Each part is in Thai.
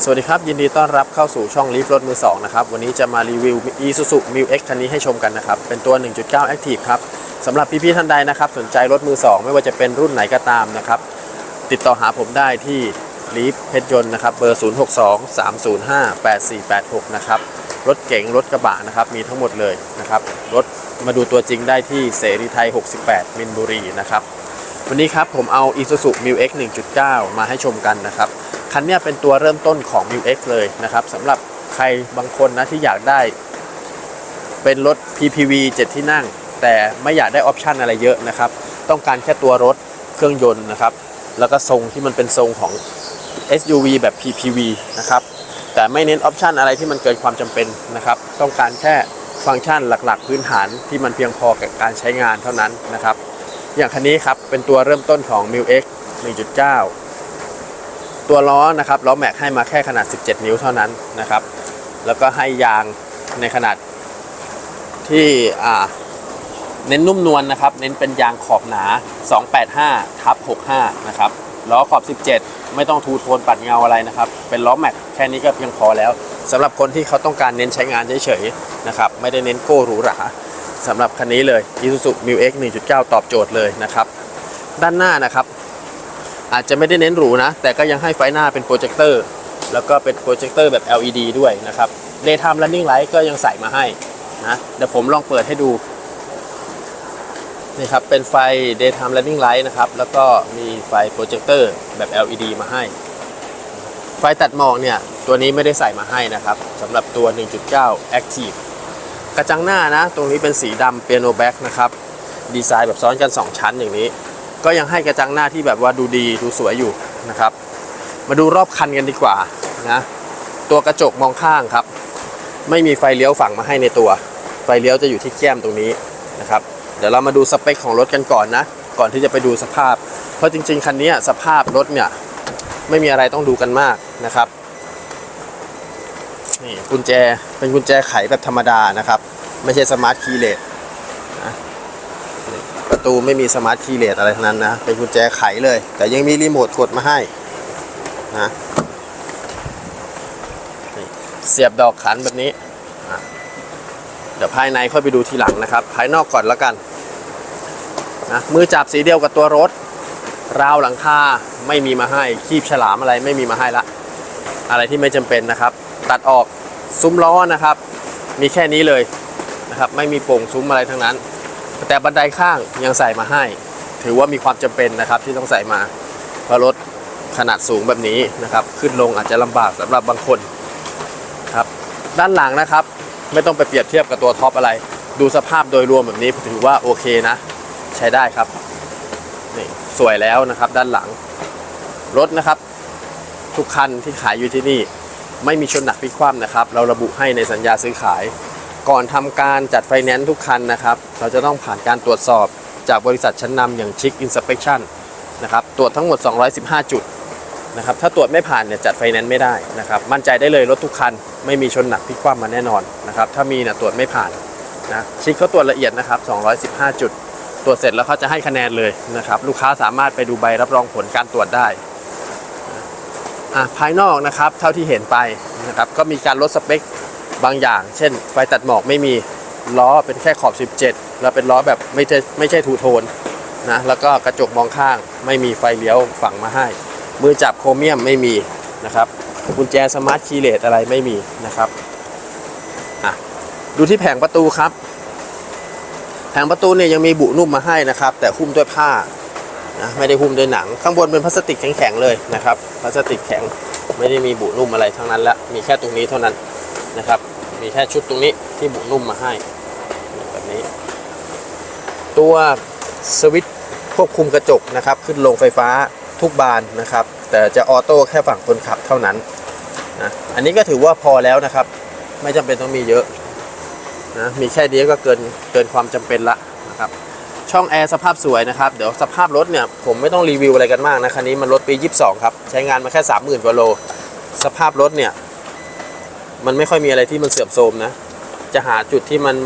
สวัสดีครับ ยินดีต้อนรับเข้าสู่ช่องลีฟรถมือ2นะครับ วันนี้จะมารีวิว Isuzu m i x คันนี้ให้ชมกันนะครับ เป็นตัว 1.9 Active ครับสำหรับพี่ๆท่านใดนะครับ สนใจรถมือ 2 ไม่ว่าจะเป็นรุ่นไหนก็ตามนะครับ ติดต่อหาผมได้ที่ลีฟเพชรยนต์นะครับเบอร์ 062 305 8486 นะครับ รถเก๋งรถกระบะนะครับ มีทั้งหมดเลยนะครับ รถมาดูตัวจริงได้ที่เสรีไทย 68 มินบุรีนะครับวันนี้ครับผมเอา Isuzu m i x 1.9 มาให้ชมกันนะครับ คันนี้เป็นตัวเริ่มต้นของ m i x เลยนะครับสำหรับใครบางคนนะที่อยากได้ เป็นรถ PPV 7 ที่นั่ง แต่ไม่อยากได้ออปชันอะไรเยอะนะครับ ต้องการแค่ตัวรถเครื่องยนต์นะครับ แล้วก็ทรงที่มันเป็นทรงของ SUV แบบ PPV นะครับแต่ไม่เน้นออปชันอะไรที่มันเกินความจำเป็นนะครับ ต้องการแค่ฟังก์ชันหลักๆ พื้นฐานที่มันเพียงพอกับการใช้งานเท่านั้นนะครับ อย่างคันนี้ครับเป็นตัวเริ่มต้นของ m i x 1.9 ตัวล้อนะครับล้อแม็กให้มาแค่ขนาด 17 นิ้วเท่านั้นนะครับ แล้วก็ให้ยางในขนาดที่เน้นนุ่มนวลนะครับ เน้นเป็นยางขอบหนา 285ทับ65 นะครับล้อขอบ 17 ไม่ต้องทูโทนปัดเงาอะไรนะครับ เป็นล้อแม็กแค่นี้ก็เพียงพอแล้วสำหรับคนที่เขาต้องการเน้นใช้งานเฉยๆนะครับไม่ได้เน้นโก้หรูหราสำหรับคันนี้เลย Isuzu m i x 1.9 ตอบโจทย์เลยนะครับ ด้านหน้านะครับ อาจจะไม่ได้เน้นหรูนะ แต่ก็ยังให้ไฟหน้าเป็นโปรเจคเตอร์ แล้วก็เป็นโปรเจคเตอร์แบบ LED ด้วยนะครับ Daytime Running Light ก็ยังใส่มาให้นะเดี๋ยวผมลองเปิดให้ดูนี่ครับเป็นไฟ Daytime Running Light นะครับ แล้วก็มีไฟโปรเจคเตอร์แบบ LED มาให้ ไฟตัดหมอกเนี่ย ตัวนี้ไม่ได้ใส่มาให้นะครับสำหรับตัว 1.9 Active กระจังหน้านะ ตรงนี้เป็นสีดำเปียโนแบ็กนะครับ ดีไซน์แบบซ้อนกัน 2 ชั้นอย่างนี้ ก็ยังให้กระจังหน้าที่แบบว่าดูดีดูสวยอยู่นะครับ มาดูรอบคันกันดีกว่านะตัวกระจกมองข้างครับ ไม่มีไฟเลี้ยวฝั่งมาให้ในตัว ไฟเลี้ยวจะอยู่ที่แก้มตรงนี้นะครับ เดี๋ยวเรามาดูสเปคของรถกันก่อนนะ ก่อนที่จะไปดูสภาพ เพราะจริง ๆคันนี้สภาพรถเนี่ยไม่มีอะไรต้องดูกันมากนะครับนี่กุญแจเป็นกุญแจไขแบบธรรมดานะครับ ไม่ใช่สมาร์ทคีย์เลส ประตูไม่มีสมาร์ทคีย์เลสอะไรทั้งนั้นนะ เป็นกุญแจไขเลย แต่ยังมีรีโมทกดมาให้นะเสียบดอกขันแบบนี้ เดี๋ยวภายในค่อยไปดูทีหลังนะครับ ภายนอกก่อนแล้วกันนะมือจับสีเดียวกับตัวรถ ราวหลังคาไม่มีมาให้ คีบฉลามอะไรไม่มีมาให้ละ อะไรที่ไม่จำเป็นนะครับ ตัดออกซุ้มล้อนะครับ มีแค่นี้เลยนะครับ ไม่มีโป่งซุ้มอะไรทั้งนั้น แต่บันไดข้างยังใส่มาให้ ถือว่ามีความจำเป็นนะครับที่ต้องใส่มาเพราะรถขนาดสูงแบบนี้นะครับ ขึ้นลงอาจจะลำบากสำหรับบางคนครับ ด้านหลังนะครับ ไม่ต้องไปเปรียบเทียบกับตัวท็อปอะไร ดูสภาพโดยรวมแบบนี้ถือว่าโอเคนะ ใช้ได้ครับนี่สวยแล้วนะครับ ด้านหลังรถนะครับ ทุกคันที่ขายอยู่ที่นี่ ไม่มีชนหนักพิคว่ำนะครับ เราระบุให้ในสัญญาซื้อขาย ก่อนทำการจัดไฟแนนซ์ทุกคันนะครับ เราจะต้องผ่านการตรวจสอบจากบริษัทชั้นนำอย่างชิคอินสเป t ชั่นนะครับตรวจทั้งหมด 215 จุดนะครับถ้าตรวจไม่ผ่านเนี่ยจัดไฟแนนซ์ไม่ได้นะครับมั่นใจได้เลยรถทุกคัน ไม่มีชนหนักพลิกคว่ำมาแน่นอนนะครับถ้ามีเนี่ยตรวจไม่ผ่านนะชิคเขาตรวจละเอียดนะครับ 215 จุด ตรวจเสร็จแล้วเขาจะให้คะแนนเลยนะครับลูกค้าสามารถไปดูใบรับรองผลการตรวจได้อะภายนอกนะครับเท่าที่เห็นไปนะครับก็มีการลดสเปค บางอย่าง เช่น ไฟตัดหมอกไม่มีล้อเป็นแค่ขอบ 17 แล้วเป็นล้อแบบไม่ใช่ไม่ใช่ทูโทนนะแล้วก็กระจกมองข้างไม่มีไฟเลี้ยวฝั่งมาให้ มือจับโครเมียมไม่มีนะครับกุญแจสมาร์ทคีย์เลสอะไรไม่มีนะครับอะดูที่แผงประตูครับ แผงประตูเนี่ยยังมีบุนุ่มมาให้นะครับ แต่หุ้มด้วยผ้านะไม่ได้หุ้มด้วยหนัง ข้างบนเป็นพลาสติกแข็งๆเลยนะครับพลาสติกแข็งไม่ได้มีบุนุ่มอะไรทั้งนั้นละมีแค่ตรงนี้เท่านั้นนะครับ มีแค่ชุดตรงนี้ที่บุนุ่มมาให้แบบนี้ ตัวสวิตช์ควบคุมกระจกนะครับ ขึ้นลงไฟฟ้าทุกบานนะครับ แต่จะออโต้แค่ฝั่งคนขับเท่านั้นนะอันนี้ก็ถือว่าพอแล้วนะครับ ไม่จำเป็นต้องมีเยอะนะมีแค่นี้ก็เกินเกินความจำเป็นละนะครับ ช่องแอร์สภาพสวยนะครับ เดี๋ยวสภาพรถเนี่ยผมไม่ต้องรีวิวอะไรกันมากนะคันนี้มันรถปี 22 ครับ ใช้งานมาแค่ 30,000กว่าโล สภาพรถเนี่ย มันไม่ค่อยมีอะไรที่มันเสื่อมโทรมนะ จะหาจุดที่มัน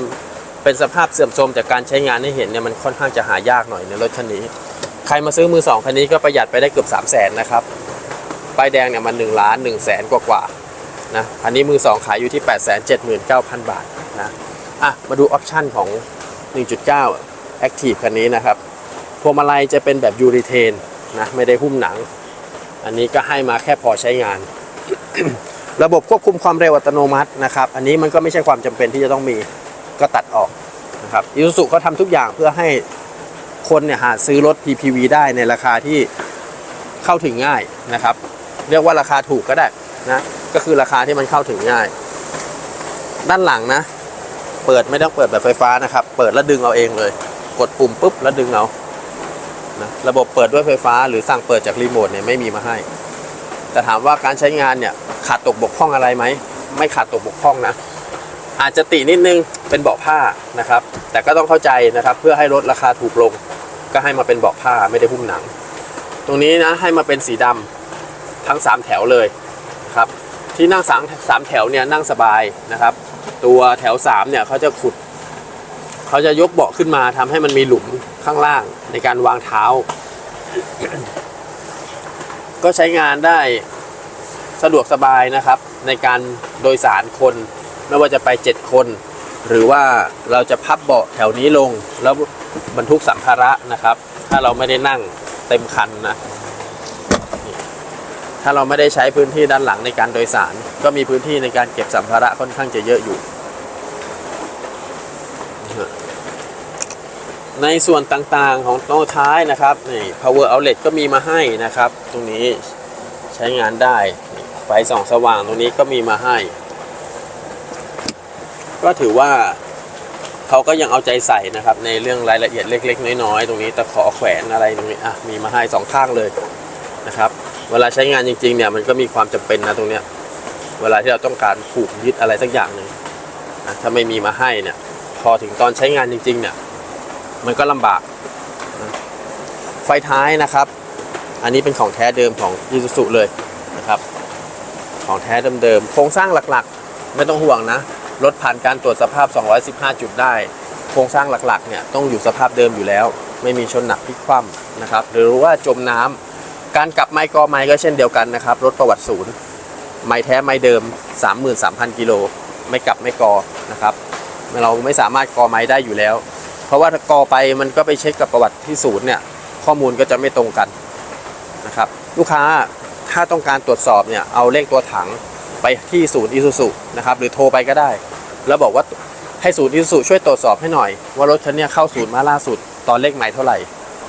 เป็นสภาพเสื่อมโทรมจากการใช้งานให้เห็นเนี่ยมันค่อนข้างจะหายากหน่อยในรถคันนี้ ใครมาซื้อมือสองคันนี้ก็ประหยัดไปได้เกือบ3 0 0แสนนะครับป้ายแดงเนี่ยมัน1ล้าน1แสนกว่ากว่าๆนะอันนี้มือ2ขายอยู่ที่ 8 7 9 0 0 0 บาทนะอะมาดูออปชั่นของ 1.9 Active คันนี้นะครับพวงมาลัยจะเป็นแบบยูริเทนนะไม่ได้หุ้มหนัง อันนี้ก็ให้มาแค่พอใช้งาน ระบบควบคุมความเร็วอัตโนมัตินะครับอันนี้มันก็ไม่ใช่ความจำเป็นที่จะต้องมีก็ตัดออกนะครับอีซูซุเขาทำทุกอย่างเพื่อให้คนเนี่ยหาซื้อรถ PPV ได้ในราคาที่เข้าถึงง่ายนะครับ เรียกว่าราคาถูกก็ได้นะก็คือราคาที่มันเข้าถึงง่าย ด้านหลังนะ เปิดไม่ต้องเปิดแบบไฟฟ้านะครับ เปิดแล้วดึงเอาเองเลย กดปุ่มปุ๊บแล้วดึงเอานะระบบเปิดด้วยไฟฟ้าหรือสั่งเปิดจากรีโมทเนี่ยไม่มีมาให้ แต่ถามว่าการใช้งานเนี่ยขาดตกบกพร่องอะไรไหม ไม่ขาดตกบกพร่องนะ อาจจะตินิดนึงเป็นเบาะผ้านะครับ แต่ก็ต้องเข้าใจนะครับ เพื่อให้ลดราคาถูกลง ก็ให้มาเป็นเบาะผ้าไม่ได้หุ้มหนัง ตรงนี้นะให้มาเป็นสีดำทั้ง 3 แถวเลยนะครับที่นั่งสามสามแถวเนี่ยนั่งสบายนะครับ ตัวแถว3เนี่ยเขาจะขุดเขาจะยกเบาะขึ้นมาทำให้มันมีหลุมข้างล่างในการวางเท้า ก็ใช้งานได้สะดวกสบายนะครับ ในการโดยสารคน ไม่ว่าจะไป 7 คน หรือว่าเราจะพับเบาะแถวนี้ลง แล้วบรรทุกสัมภาระนะครับ ถ้าเราไม่ได้นั่งเต็มคันนะถ้าเราไม่ได้ใช้พื้นที่ด้านหลังในการโดยสาร ก็มีพื้นที่ในการเก็บสัมภาระค่อนข้างจะเยอะอยู่ ในส่วนต่างๆของโต๊ะท้ายนะครับนี่ power outlet ก็มีมาให้นะครับ ตรงนี้ใช้งานได้ ไฟส่องสว่างตรงนี้ก็มีมาให้ ก็ถือว่าเขาก็ยังเอาใจใส่นะครับ ในเรื่องรายละเอียดเล็ก ๆ น้อยๆตรงนี้ตะขอแขวนอะไรตรงนี้อะมีมาให้สองข้างเลยนะครับ เวลาใช้งานจริงๆเนี่ยมันก็มีความจำเป็นนะตรงเนี้ยเวลาที่เราต้องการผูกยึดอะไรสักอย่างหนึ่งนะถ้าไม่มีมาให้เนี่ยพอถึงตอนใช้งานจริงๆเนี่ย มันก็ลำบาก ไฟท้ายนะครับ อันนี้เป็นของแท้เดิมของ i s u z u เลยนะครับ ของแท้เดิมๆโครงสร้างหลักๆ ไม่ต้องห่วงนะ รถผ่านการตรวจสภาพ 215 จุดได้ โครงสร้างหลักๆเนี่ยต้องอยู่สภาพเดิมอยู่แล้ว ไม่มีชนหนักพลิกคว่ำนะครับ หรือว่าจมน้ำการกลับไม้กอไม้ก็เช่นเดียวกันนะครับ รถประวัติศูนย์ไม้แท้ไม้เดิม 33,000 กิโลไม่กลับไม่กอนะครับ เราไม่สามารถกอไม้ได้อยู่แล้ว เพราะว่ากอไปมันก็ไปเช็คกับประวัติที่ศูนย์เนี่ยข้อมูลก็จะไม่ตรงกันนะครับลูกค้าถ้าต้องการตรวจสอบเนี่ยเอาเลขตัวถังไปที่ศูนย์อิซูซุนะครับหรือโทรไปก็ได้ แล้วบอกว่าให้ศูนย์อิซูซุช่วยตรวจสอบให้หน่อย ว่ารถคันนี้เข้าศูนย์มาล่าสุดตอนเลขใหม่เท่าไหร่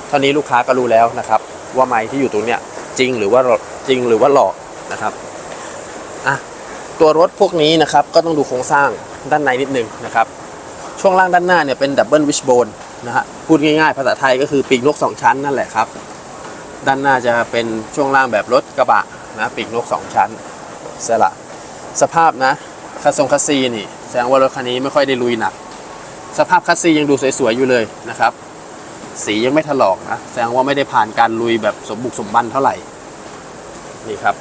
เท่านี้ลูกค้าก็รู้แล้วนะครับว่าไม้ที่อยู่ตรงเนี้ยจริงหรือว่าจริงหรือว่าหลอกนะครับอะตัวรถพวกนี้นะครับก็ต้องดูโครงสร้างด้านในนิดนึงนะครับ ช่วงล่างด้านหน้าเนี่ยเป็นดับเบิลวิชโบนนะฮะพูดง่ายๆ ภาษาไทยก็คือปีกนก 2 ชั้นนั่นแหละครับ ด้านหน้าจะเป็นช่วงล่างแบบรถกระบะนะปีกนก 2 ชั้นสละสภาพนะคัสซงคัสซีนี่แสดงว่ารถคันนี้ไม่ค่อยได้ลุยหนัก สภาพคัสซียังดูสวยๆอยู่เลยนะครับ สียังไม่ถลอกนะแสดงว่าไม่ได้ผ่านการลุยแบบสมบุกสมบันเท่าไหร่นี่ครับ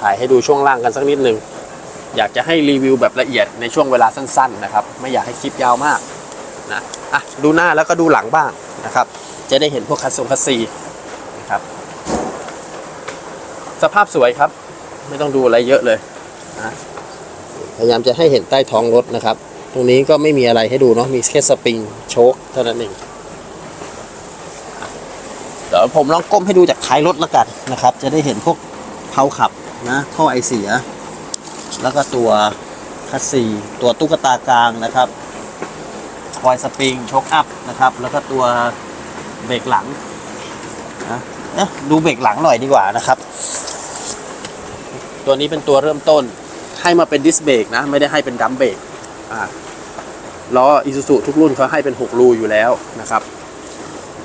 ถ่ายให้ดูช่วงล่างกันสักนิดนึง อยากจะให้รีวิวแบบละเอียดในช่วงเวลาสั้นๆนะครับ ไม่อยากให้คลิปยาวมากนะอะดูหน้าแล้วก็ดูหลังบ้างนะครับ จะได้เห็นพวกคัสซงคัสซีนะครับ สภาพสวยครับ ไม่ต้องดูอะไรเยอะเลยนะพยายามจะให้เห็นใต้ท้องรถนะครับ ตรงนี้ก็ไม่มีอะไรให้ดูเนาะมีแค่สปริงโชคเท่านั้นเองเดี๋ยวผมลองก้มให้ดูจากท้ายรถแล้วกันนะครับ จะได้เห็นพวกเพาขับนะท่อไอเสีย แล้วก็ตัวคัสซีตัวตุ๊กตากลางนะครับคอยสปริงช็อคอัพนะครับ แล้วก็ตัวเบรกหลังนะเอ๊ะดูเบรกหลังหน่อยดีกว่านะครับ ตัวนี้เป็นตัวเริ่มต้นให้มาเป็นดิสเบรกนะ ไม่ได้ให้เป็นดัมเบรกอ่าล้ออิซูซุทุกรุ่นเขาให้เป็น 6 รูอยู่แล้วนะครับ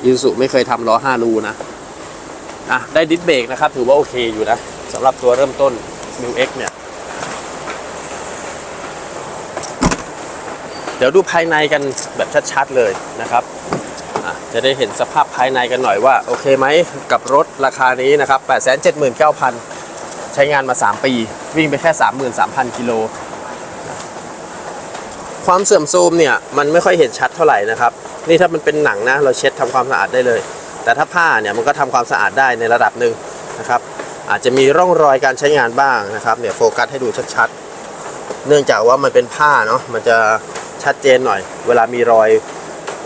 อิซูซุไม่เคยทำล้อ 5 รูนะอะได้ดิสเบรกนะครับ ถือว่าโอเคอยู่นะสำหรับตัวเริ่มต้น m ิ X เนี่ย ดี๋ยวดูภายในกันแบบชัดๆเลยนะครับจะได้เห็นสภาพภายในกันหน่อยว่า โอเคไหมกับรถราคานี้นะครับ 879,000 ใช้งานมา 3 ปี วิ่งไปแค่ 33,000 กิโล ความเสื่อมโทรมเนี่ย มันไม่ค่อยเห็นชัดเท่าไหร่นะครับ นี่ถ้ามันเป็นหนังนะ เราเช็ดทำความสะอาดได้เลย แต่ถ้าผ้าเนี่ยมันก็ทำความสะอาดได้ในระดับหนึ่งนะครับ อาจจะมีร่องรอยการใช้งานบ้างนะครับเนี่ยโฟกัสให้ดูชัดๆ เนื่องจากว่ามันเป็นผ้าเนาะมันจะ ชัดเจนหน่อย เวลามีรอย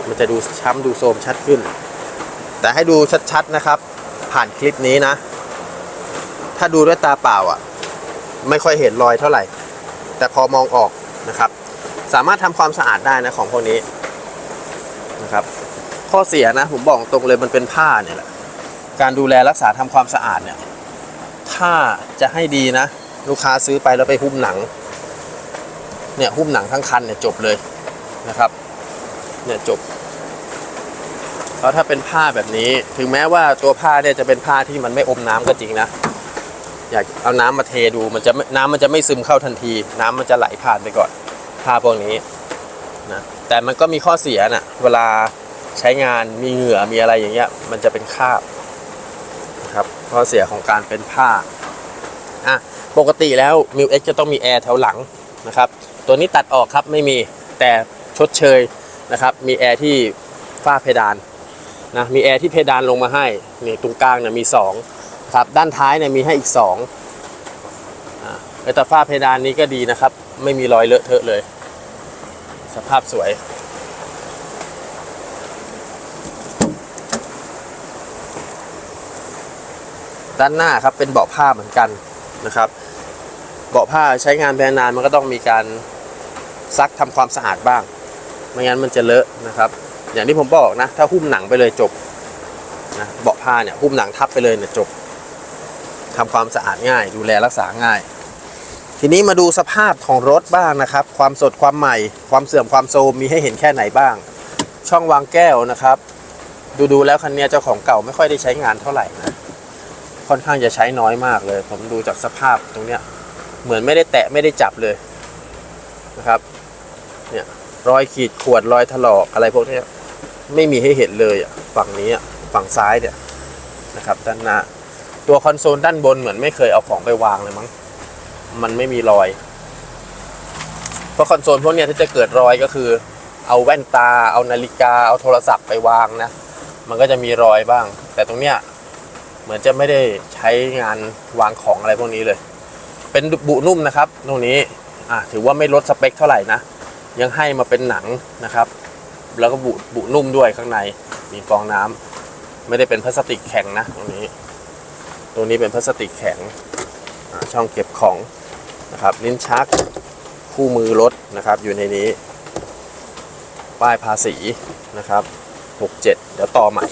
มันจะดูช้ำดูโทรมชัดขึ้น แต่ให้ดูชัดๆนะครับ ผ่านคลิปนี้นะ ถ้าดูด้วยตาเปล่าอะ ไม่ค่อยเห็นรอยเท่าไหร่ แต่พอมองออกนะครับ สามารถทำความสะอาดได้นะของพวกนี้นะครับ ข้อเสียนะ ผมบอกตรงเลยมันเป็นผ้าเนี่ยแหละการดูแลรักษาทำความสะอาดเนี่ยถ้าจะให้ดีนะ ลูกค้าซื้อไปแล้วไปหุ้มหนัง เนี่ยหุ้มหนังทั้งคันเนี่ยจบเลยนะครับ เนี่ยจบเพราะถ้าเป็นผ้าแบบนี้ ถึงแม้ว่าตัวผ้าเนี่ยจะเป็นผ้าที่มันไม่อมน้ำก็จริงนะ อยากเอาน้ำมาเทดูมันจะน้ำมันจะไม่ซึมเข้าทันที น้ำมันจะไหลผ่านไปก่อน ผ้าพวกนี้นะแต่มันก็มีข้อเสียนะเวลาใช้งานมีเหงื่อมีอะไรอย่างเงี้ย มันจะเป็นคราบนะครับข้อเสียของการเป็นผ้าอะปกติแล้วมิวเอ็กจะต้องมีแอร์แถวหลังนะครับ ตัวนี้ตัดออกครับไม่มีแต่ชดเชยนะครับ มีแอร์ที่ฝ้าเพดานนะมีแอร์ที่เพดานลงมาให้นี่ตรงกลางเนี่ยมีสองครับด้านท้ายเนี่ยมีให้อีกสองอ่าแต่ฝ้าเพดานนี้ก็ดีนะครับ ไม่มีรอยเลอะเทอะเลย สภาพสวยด้านหน้าครับเป็นเบาะผ้าเหมือนกันนะครับ เบาะผ้าใช้งานไปนานมันก็ต้องมีการ ซักทำความสะอาดบ้าง ไม่งั้นมันจะเลอะนะครับ อย่างที่ผมบอกนะ ถ้าหุ้มหนังไปเลยจบนะเบาะผ้าเนี่ยหุ้มหนังทับไปเลยเนี่ยจบทำความสะอาดง่าย ดูแลรักษาง่าย ทีนี้มาดูสภาพของรถบ้างนะครับ ความสดความใหม่ ความเสื่อมความโทรมมีให้เห็นแค่ไหนบ้าง ช่องวางแก้วนะครับ ดูดูแล้วคันนี้เจ้าของเก่าไม่ค่อยได้ใช้งานเท่าไหร่นะค่อนข้างจะใช้น้อยมากเลย ผมดูจากสภาพตรงเนี้ยเหมือนไม่ได้แตะไม่ได้จับเลย นะครับ เนี่ยรอยขีดขวนรอยถลอกอะไรพวกนี้ไม่มีให้เห็นเลยอะฝั่งนี้ฝั่งซ้ายเนี่ยนะครับด้านหน้าตัวคอนโซลด้านบนเหมือนไม่เคยเอาของไปวางเลยมั้งมันไม่มีรอย เพราะคอนโซลพวกนี้ถ้าจะเกิดรอยก็คือ เอาแว่นตา เอานาฬิกา เอาโทรศัพท์ไปวางนะ มันก็จะมีรอยบ้าง แต่ตรงเนี้ยเหมือนจะไม่ได้ใช้งานวางของอะไรพวกนี้เลย เป็นบุนุ่มนะครับตรงนี้ อะถือว่าไม่ลดสเปคเท่าไหร่นะ ยังให้มาเป็นหนังนะครับ แล้วก็บุบุนุ่มด้วยข้างในมีฟองน้ำไม่ได้เป็นพลาสติกแข็งนะตรงนี้ ตรงนี้เป็นพลาสติกแข็งช่องเก็บของนะครับ ลิ้นชักคู่มือรถนะครับ อยู่ในนี้ ป้ายภาษีนะครับ 67 เดี๋ยวต่อใหม่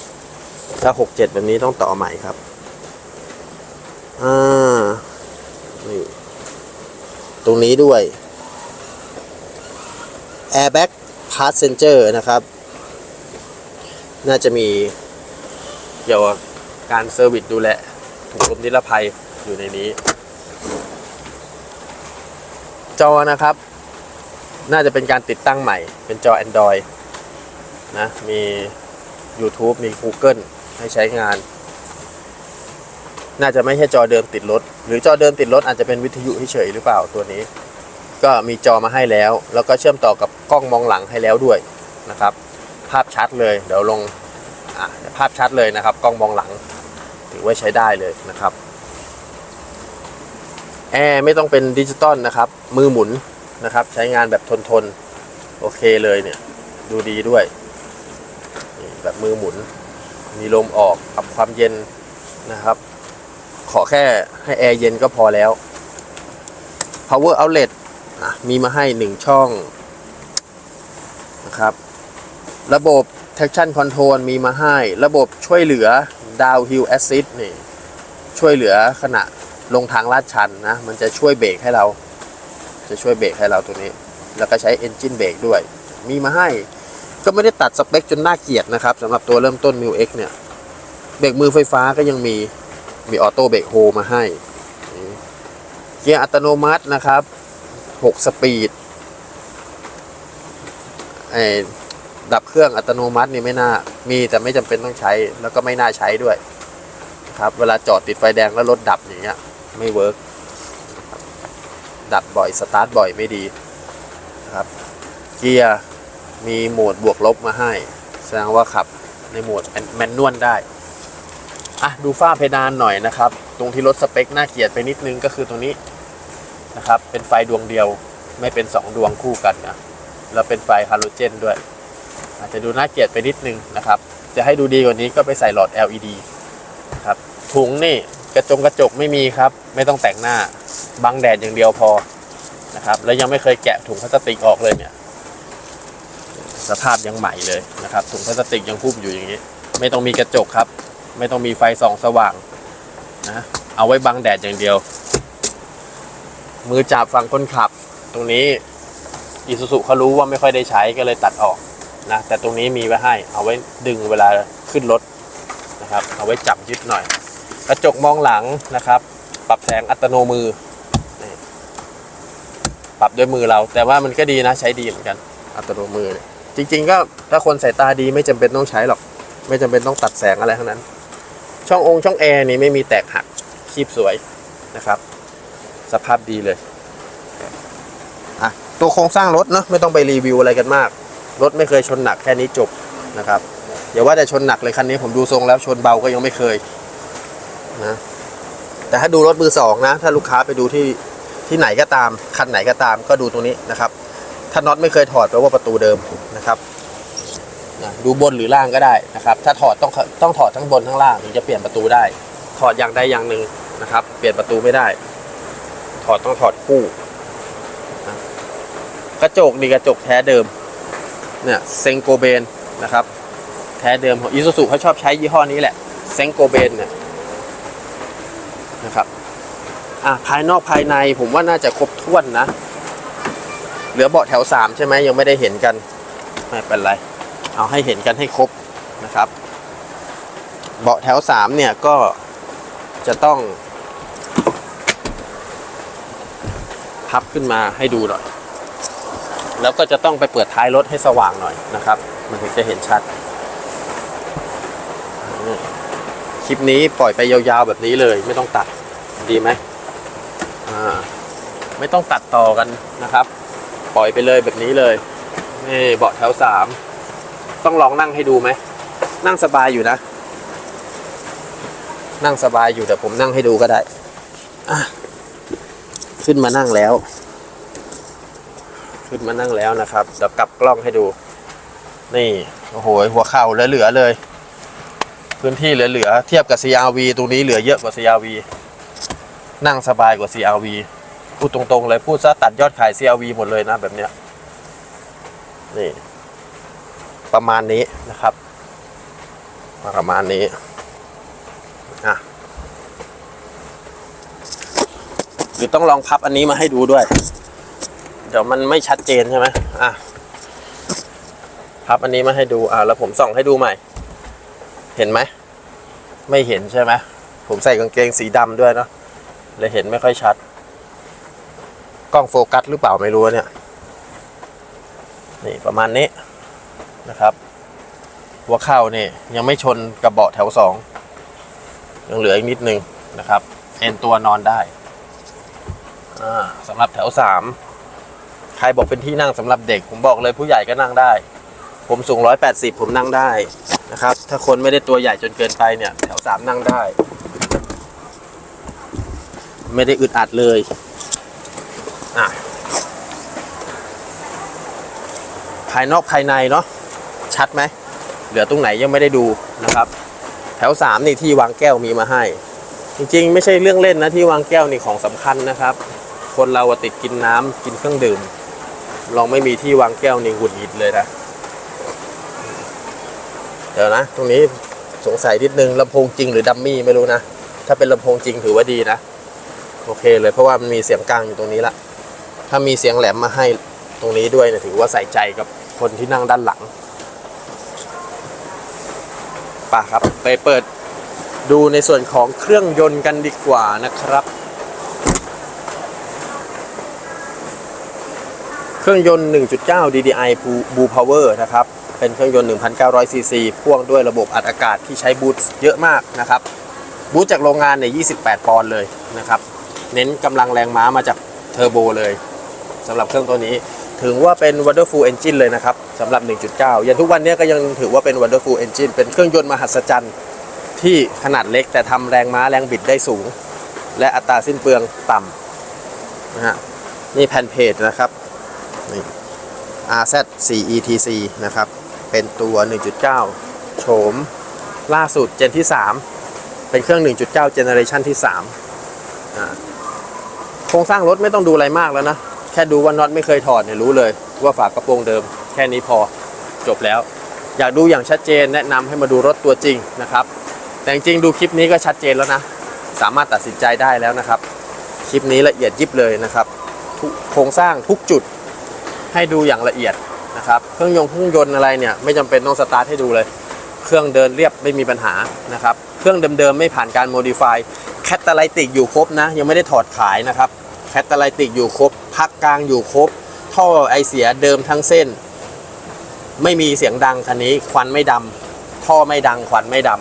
ถ้า 67 แบบนี้ต้องต่อใหม่ครับอ่า ตรงนี้ด้วย Airbag Passenger นะครับ น่าจะมีเกี่ยวกับการเซอร์วิสดูแลถุงลมนิรภัยอยู่ในนี้ จอนะครับ น่าจะเป็นการติดตั้งใหม่ เป็นจอ Android นะ มี YouTube มี Google ให้ใช้งาน น่าจะไม่ใช่จอเดิมติดรถ หรือจอเดิมติดรถอาจจะเป็นวิทยุเฉยหรือเปล่าตัวนี้ ก็มีจอมาให้แล้ว แล้วก็เชื่อมต่อกับกล้องมองหลังให้แล้วด้วยนะครับ ภาพชัดเลยเดี๋ยวลงภาพชัดเลยนะครับ กล้องมองหลัง ถือว่าใช้ได้เลยนะครับแอร์ไม่ต้องเป็นดิจิตอลนะครับ มือหมุนนะครับ ใช้งานแบบทนทนโอเคเลยเนี่ย ดูดีด้วย แบบมือหมุน มีลมออกปรับความเย็นนะครับ ขอแค่ให้แอร์เย็นก็พอแล้ว power outlet มีมาให้1ช่องนะครับ ระบบ traction control มีมาให้ ระบบช่วยเหลือ downhill assist นี่ ช่วยเหลือขณะลงทางลาดชันนะ มันจะช่วยเบรกให้เรา จะช่วยเบรกให้เราตัวนี้ แล้วก็ใช้ engine brake ด้วย มีมาให้ ก็ไม่ได้ตัดสเปคจนน่าเกลียดนะครับสำหรับตัวเริ่มต้น m ิ X เนี่ย เบรกมือไฟฟ้าก็ยังมี มีออโต้เบรกโฮมาให้ เกียร์อัตโนมัตินะครับ 6 สปีดไอดับเครื่องอัตโนมัตินี่ไม่น่ามีแต่ไม่จำเป็นต้องใช้แล้วก็ไม่น่าใช้ด้วยครับ เวลาจอดติดไฟแดงแล้วรถดับอย่างเงี้ยไม่เวิร์กดับบ่อยสตาร์ทบ่อยไม่ดีครับเกียร์มีโหมดบวกลบมาให้ แสดงว่าขับในโหมดแมนนวลได้ อะดูฝ้าเพดานหน่อยนะครับ ตรงที่ลดสเปคน่าเกลียดไปนิดนึงก็คือตรงนี้นะครับ เป็นไฟดวงเดียวไม่เป็น 2 ดวงคู่กันนะแล้วเป็นไฟฮาโลเจนด้วย อาจจะดูน่าเกลียดไปนิดนึงนะครับ จะให้ดูดีกว่านี้ก็ไปใส่หลอด LED นะครับถุงนี่กระจงกระจกไม่มีครับ ไม่ต้องแต่งหน้าบังแดดอย่างเดียวพอนะครับแล้วยังไม่เคยแกะถุงพลาสติกออกเลยเนี่ย สภาพยังใหม่เลยนะครับถุงพลาสติกยังพุ่มอยู่อย่างนี้ ไม่ต้องมีกระจกครับ ไม่ต้องมีไฟส่องสว่างนะเอาไว้บังแดดอย่างเดียว มือจับฝั่งคนขับ ตรงนี้อีซูซุเขารู้ว่าไม่ค่อยได้ใช้ก็เลยตัดออกนะแต่ตรงนี้มีไว้ให้ เอาไว้ดึงเวลาขึ้นรถนะครับ เอาไว้จับยึดหน่อย กระจกมองหลังนะครับ ปรับแสงอัตโนมือ ปรับด้วยมือเรา แต่ว่ามันก็ดีนะใช้ดีเหมือนกัน อัตโนมือเนี่ยจริง ๆ ก็ถ้าคนสายตาดีไม่จำเป็นต้องใช้หรอก ไม่จำเป็นต้องตัดแสงอะไรทั้งนั้น ช่ององค์ช่องแอร์นี่ไม่มีแตกหักคีบสวยนะครับ สภาพดีเลยอะตัวโครงสร้างรถเนาะไม่ต้องไปรีวิวอะไรกันมาก รถไม่เคยชนหนักแค่นี้จบนะครับอย่าว่าแต่ชนหนักเลยคันนี้ผมดูทรงแล้วชนเบาก็ยังไม่เคยนะแต่ถ้าดูรถมือสองนะ ถ้าลูกค้าไปดูที่ที่ไหนก็ตาม คันไหนก็ตามก็ดูตรงนี้นะครับ ถ้าน็อตไม่เคยถอดแปลว่าประตูเดิมนะครับ นะดูบนหรือล่างก็ได้นะครับ ถ้าถอดต้องต้องถอดทั้งบนทั้งล่างถึงจะเปลี่ยนประตูได้ ถอดอย่างใดอย่างหนึ่งนะครับ เปลี่ยนประตูไม่ได้ ถอดต้องถอดคู่นะกระจกนี่กระจกแท้เดิมเนี่ยเซงโกเบนนะครับ แท้เดิมของอีซูซุเขาชอบใช้ยี่ห้อนี้แหละเซงโกเบนเนี่ยนะครับอะภายนอกภายในผมว่าน่าจะครบถ้วนนะ เหลือเบาะแถวสามใช่ไหมยังไม่ได้เห็นกัน ไม่เป็นไร เอาให้เห็นกันให้ครบนะครับ เบาะแถวสามเนี่ยก็จะต้อง พับขึ้นมาให้ดูหน่อย แล้วก็จะต้องไปเปิดท้ายรถให้สว่างหน่อยนะครับ มันถึงจะเห็นชัด คลิปนี้ปล่อยไปยาวๆแบบนี้เลย ไม่ต้องตัดดีไหมอ่าไม่ต้องตัดต่อกันนะครับ ปล่อยไปเลยแบบนี้เลยนี่เบาะแถวสาม ต้องลองนั่งให้ดูไหม นั่งสบายอยู่นะ นั่งสบายอยู่แต่ผมนั่งให้ดูก็ได้ ขึ้นมานั่งแล้ว ขึ้นมานั่งแล้วนะครับเดี๋ยวกลับกล้องให้ดู นี่ โอ้โห หัวเข่าเหลือๆเลย พื้นที่เหลือๆ เทียบกับ CRV ตรงนี้เหลือเยอะกว่า CRV นั่งสบายกว่า CRV พูดตรงๆเลยพูดซะตัดยอดขาย CRV หมดเลยนะแบบเนี้ยนี่ ประมาณนี้นะครับ ประมาณนี้อะหรือต้องลองพับอันนี้มาให้ดูด้วย เดี๋ยวมันไม่ชัดเจนใช่ไหมอะพับอันนี้มาให้ดูอะแล้วผมส่องให้ดูใหม่ เห็นไหมไม่เห็นใช่ไหมผมใส่กางเกงสีดำด้วยเนาะเลยเห็นไม่ค่อยชัด กล้องโฟกัสหรือเปล่าไม่รู้เนี่ย นี่ประมาณนี้ นะครับ หัวเข่านี่ยังไม่ชนกับเบาะแถวสองยังเหลืออีกนิดนึงนะครับ เอ็นตัวนอนได้สำหรับแถวสามใครบอกเป็นที่นั่งสำหรับเด็ก ผมบอกเลยผู้ใหญ่ก็นั่งได้ ผมสูง180ผมนั่งได้นะครับ ถ้าคนไม่ได้ตัวใหญ่จนเกินไปเนี่ย แถวสามนั่งได้ ไม่ได้อึดอัดเลยอะภายนอกภายในเนาะ ชัดไหมเหลือตรงไหนยังไม่ได้ดูนะครับ แถวสามนี่ที่วางแก้วมีมาให้ จริงๆ ไม่ใช่เรื่องเล่นนะที่วางแก้วนี่ของสำคัญนะครับ คนเราติดกินน้ำกินเครื่องดื่ม ลองไม่มีที่วางแก้วนี่หุดหงิดเลยนะเดี๋ยวนะ ตรงนี้สงสัยนิดนึงลำโพงจริงหรือดัมมี่ไม่รู้นะ ถ้าเป็นลำโพงจริงถือว่าดีนะ โอเคเลยเพราะว่ามันมีเสียงกลางอยู่ตรงนี้ละถ้ามีเสียงแหลมมาให้ตรงนี้ด้วยเนี่ยถือว่าใส่ใจกับคนที่นั่งด้านหลัง ป่ะครับ ไปเปิดดูในส่วนของเครื่องยนต์กันดีกว่านะครับ เครื่องยนต์ 1.9 DDI Blue Power นะครับ เป็นเครื่องยนต์ 1,900ซีซีพ่วงด้วยระบบอัดอากาศที่ใช้บูทเยอะมากนะครับ บูทจากโรงงานเนี่ย28 ปอนด์เลยนะครับ เน้นกำลังแรงม้ามาจากเทอร์โบเลยสำหรับเครื่องตัวนี้ ถึงว่าเป็น Wonderful Engine เลยนะครับสำหรับ 1.9 ยันทุกวันนี้ก็ยังถือว่าเป็น Wonderful Engine เป็นเครื่องยนต์มหัศจรรย์ที่ขนาดเล็กแต่ทำแรงม้าแรงบิดได้สูง และอัตราสิ้นเปลืองต่ำนะฮะนี่แผ่นเพจนะครับนี่ RZ 4 ETC นะครับเป็นตัว 1.9 โฉมล่าสุดเจนที่ 3 เป็นเครื่อง 1.9 เจเนอเรชันที่3โครงสร้างรถไม่ต้องดูอะไรมากแล้วนะ แค่ดูว่าน็อตไม่เคยถอดเนี่ยรู้เลยว่าฝากระโปรงเดิม แค่นี้พอจบแล้ว อยากดูอย่างชัดเจนแนะนำให้มาดูรถตัวจริงนะครับ แต่จริงดูคลิปนี้ก็ชัดเจนแล้วนะ สามารถตัดสินใจได้แล้วนะครับ คลิปนี้ละเอียดยิบเลยนะครับโครงสร้างทุกจุดให้ดูอย่างละเอียดนะครับ เครื่องยนต์เครื่องยนต์อะไรเนี่ยไม่จำเป็นต้องสตาร์ทให้ดูเลย เครื่องเดินเรียบไม่มีปัญหานะครับ เครื่องเดิมๆไม่ผ่านการโมดิฟายแคตตาไลติกอยู่ครบนะ ยังไม่ได้ถอดขายนะครับ คตาไลติกอยู่ครบ พักกลางอยู่ครบ ท่อไอเสียเดิมทั้งเส้น ไม่มีเสียงดังคันนี้ควันไม่ดำท่อไม่ดังควันไม่ด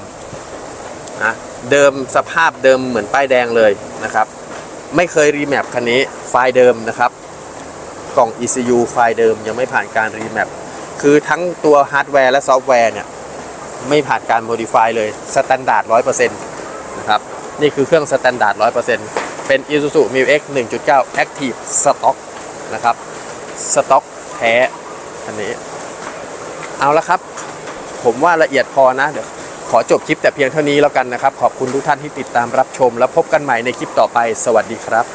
ำนะเดิมสภาพเดิมเหมือนป้ายแดงเลยนะครับ ไม่เคยรีแมปคันนี้ไฟล์เดิมนะครับ กล่อง ECU ไฟล์เดิมยังไม่ผ่านการรีแมปคือทั้งตัวฮาร์ดแวร์และซอฟต์แวร์เนี่ยไม่ผ่านการโมดิฟายเลยสแตนดาร์ด100%นะครับ นี่คือเครื่องสแตนดาร์ด100%เป็น เป็น Isuzu m u X 1.9 Active Stock นะครับสต็อกแท้อันนี้ เอาละครับ ผมว่าละเอียดพอนะเดี๋ยวขอจบคลิปแต่เพียงเท่านี้แล้วกันนะครับ ขอบคุณทุกท่านที่ติดตามรับชม แล้วพบกันใหม่ในคลิปต่อไป สวัสดีครับ